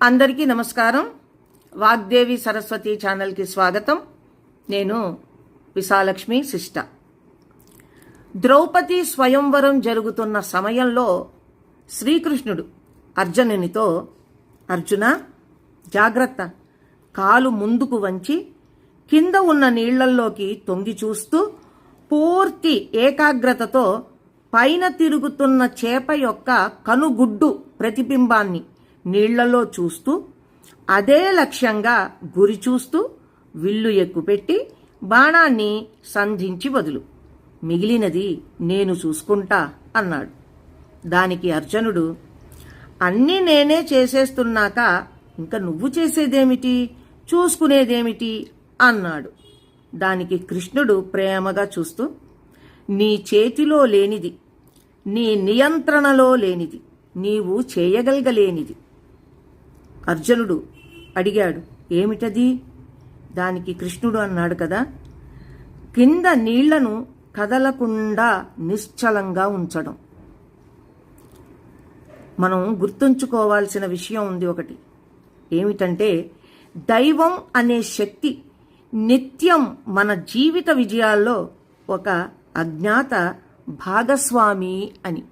అందరికీ నమస్కారం. వాగ్దేవి సరస్వతి ఛానల్కి స్వాగతం. నేను విశాలక్ష్మి శిష్ట ద్రౌపది స్వయంవరం జరుగుతున్న సమయంలో శ్రీకృష్ణుడు అర్జునునితో అర్జున జాగ్రత్త. కాలు ముందుకు వంచి కింద ఉన్న నీళ్ళల్లోకి తొంగి చూస్తూ పూర్తి ఏకాగ్రతతో పైన తిరుగుతున్న చేప యొక్క కనుగుడ్డు ప్రతిబింబాన్ని నీళ్ళలో చూస్తూ అదే లక్ష్యంగా గురి చూస్తూ విల్లు ఎక్కుపెట్టి బాణాన్ని సంధించి వదులు. మిగిలినది నేను చూసుకుంటా అన్నాడు. దానికి అర్జునుడు అన్నీ నేనే చేసేస్తున్నాక ఇంకా నువ్వు చేసేదేమిటి? చూసుకునేదేమిటి? అన్నాడు. దానికి కృష్ణుడు ప్రేమగా చూస్తూ నీ చేతిలో లేనిది నీ నియంత్రణలో లేనిది నీవు చేయగలగలేనిది అర్జునుడు అడిగాడు ఏమిటది? దానికి కృష్ణుడు అన్నాడు కదా కింద నీళ్ళను కదలకుండా నిశ్చలంగా ఉంచడం. మనం గుర్తుంచుకోవాల్సిన విషయం ఉంది ఒకటి. ఏమిటంటే దైవం అనే శక్తి నిత్యం మన జీవిత విజయాల్లో ఒక అజ్ఞాత భాగస్వామి అని.